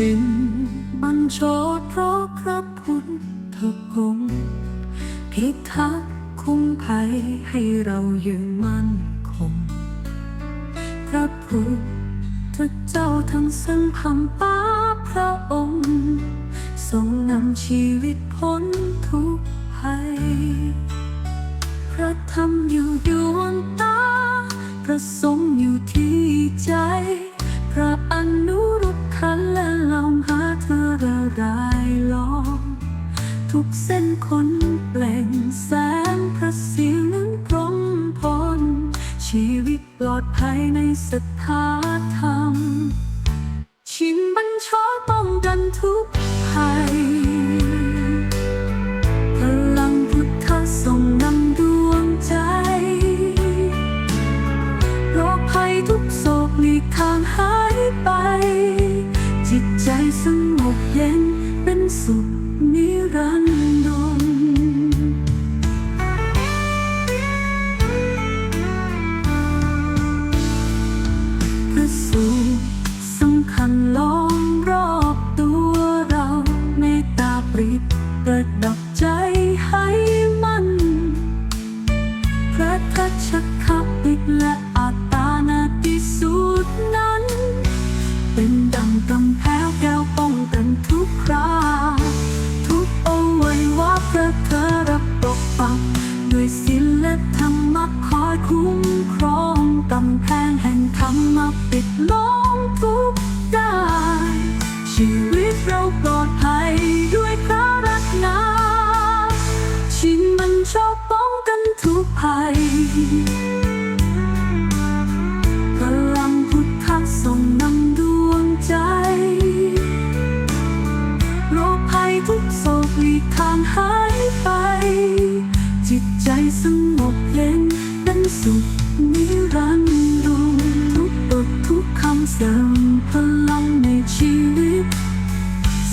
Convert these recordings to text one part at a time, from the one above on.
ชินบัญชรเพราะพระพุทธองค์พิทักษ์คุ้มภัยให้เราอยืนมั่นคง พระพุทธเจ้าทั้งซึ่งคำป้าพระองค์ ทรงนำชีวิตพ้นทุกภัย พระธรรมอยู่ดวงตา พระสงฆ์อยู่ที่ใจ คนเปล่งแสงพระเสียงนั้นพร้อมพลชีวิตปลอดภัยในศรัทธาธรรม ชินบัญชรป้องกันทุกภัย พลังพุทธส่งนำดวงใจโรคภัยทุกโศกหลีกทางหายไป จิตใจสงบเย็นเป็นสุขนิรันดร บประดับใจให้มันพระทัชคปิดและอัตานาติสูตรนั้น เป็นดังกำแพงแก้วป้องกันทุกคราทุกอวัยวะพระเธอรับปกปักด้วยศีลและธรรมะคอยคุ้มครองกำแพงแห่งธรรมะปิดล้อม สงบเย็นเป็นสุขนิรันดร์ทุกบททุกคำเสริมพลังในชีวิต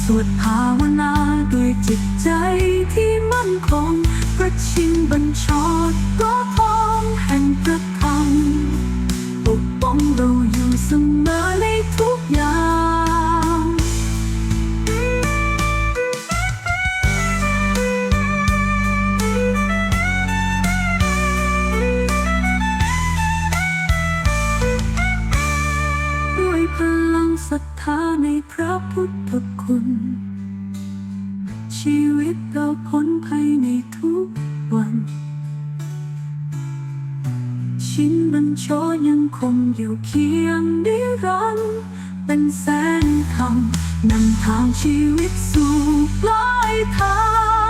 สวดภาวนาด้วยจิตใจที่มั่นคงประชินบัญชรก็ทองแห่งประ พลังศรัทธาในพระพุทธคุณ ชีวิตเราพ้นภัยในทุกวัน ชินบัญชรยังคงอยู่เคียงนิรันดร์เป็นแสงธรรมนำทางชีวิตสู่ปลายทาง